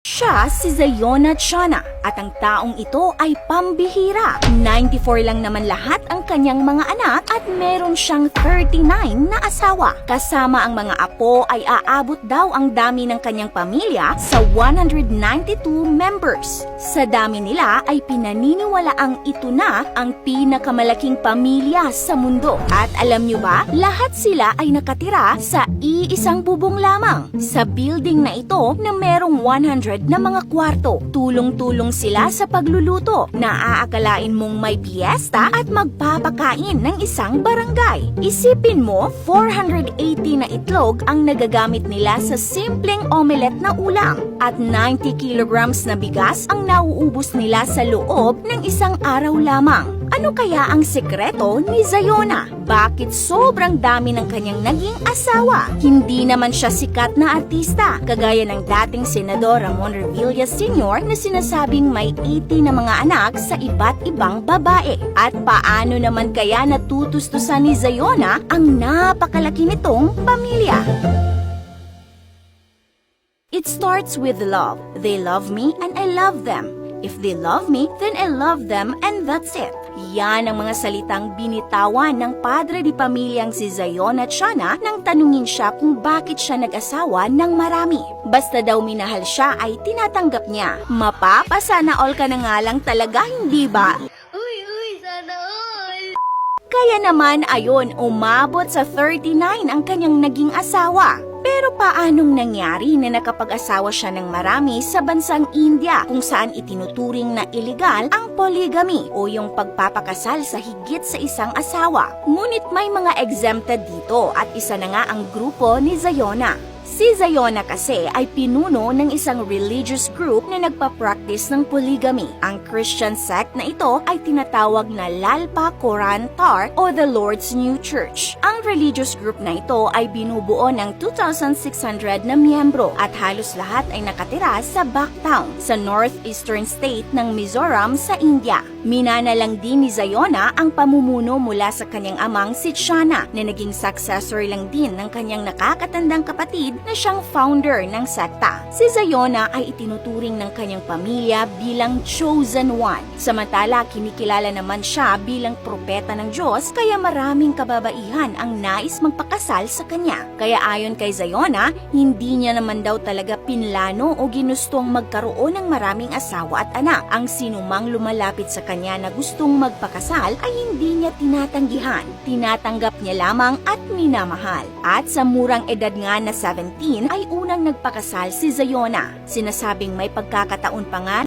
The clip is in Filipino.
Siya si Zayona Chana at ang taong ito ay pambihira. 94 lang naman lahat ang kanyang mga anak at meron siyang 39 na asawa. Kasama ang mga apo ay aabot daw ang dami ng kanyang pamilya sa 192 members. Sa dami nila ay pinaniniwalaang ito na ang pinakamalaking pamilya sa mundo. At alam nyo ba, lahat sila ay nakatira sa iisang bubong lamang. Sa building na ito na merong 100 na mga kwarto. Tulong-tulong sila sa pagluluto. Naaakalain mong may piyesta at magpapakain ng isang barangay. Isipin mo, 480 na itlog ang nagagamit nila sa simpleng omelette na ulam at 90 kilograms na bigas ang nauubos nila sa loob ng isang araw lamang. Ano kaya ang sekreto ni Zayona? Bakit sobrang dami ng kanyang naging asawa? Hindi naman siya sikat na artista, kagaya ng dating Senador Ramon Revilla Sr. na sinasabing may 80 na mga anak sa iba't ibang babae. At paano naman kaya natutustusan ni Zayona ang napakalaki nitong pamilya? It starts with love. They love me and I love them. If they love me, then I love them and that's it. Yan ang mga salitang binitawan ng padre di pamilyang si Zayona Chana nang tanungin siya kung bakit siya nag-asawa ng marami. Basta daw minahal siya ay tinatanggap niya. Mapapasana all ka na nga lang talaga, hindi ba? Kaya naman ayon, umabot sa 39 ang kanyang naging asawa. Pero paanong nangyari na nakapag-asawa siya ng marami sa bansang India kung saan itinuturing na illegal ang polygamy o yung pagpapakasal sa higit sa isang asawa. Ngunit may mga exempted dito at isa na nga ang grupo ni Zayona. Si Zayona kasi ay pinuno ng isang religious group na nagpa-practice ng polygamy. Ang Christian sect na ito ay tinatawag na Lalpa Koran Tar o the Lord's New Church. Ang religious group na ito ay binubuo ng 2,600 na miyembro at halos lahat ay nakatira sa Bactown, sa northeastern state ng Mizoram sa India. Minana lang din ni Zayona ang pamumuno mula sa kanyang amang si Chana na naging successor lang din ng kanyang nakakatandang kapatid na siyang founder ng sekta. Si Zayona ay itinuturing ng kanyang pamilya bilang chosen one. Samantala, kinikilala naman siya bilang propeta ng Diyos kaya maraming kababaihan ang nais magpakasal sa kanya. Kaya ayon kay Zayona, hindi niya naman daw talaga pinlano o ginustong magkaroon ng maraming asawa at anak. Ang sinumang lumalapit sa kanya na gustong magpakasal ay hindi niya tinatanggihan. Tinatanggap niya lamang at minamahal. At sa murang edad nga na 17 ay unang nagpakasal si Zayona. Sinasabing may pagkakataon pa nga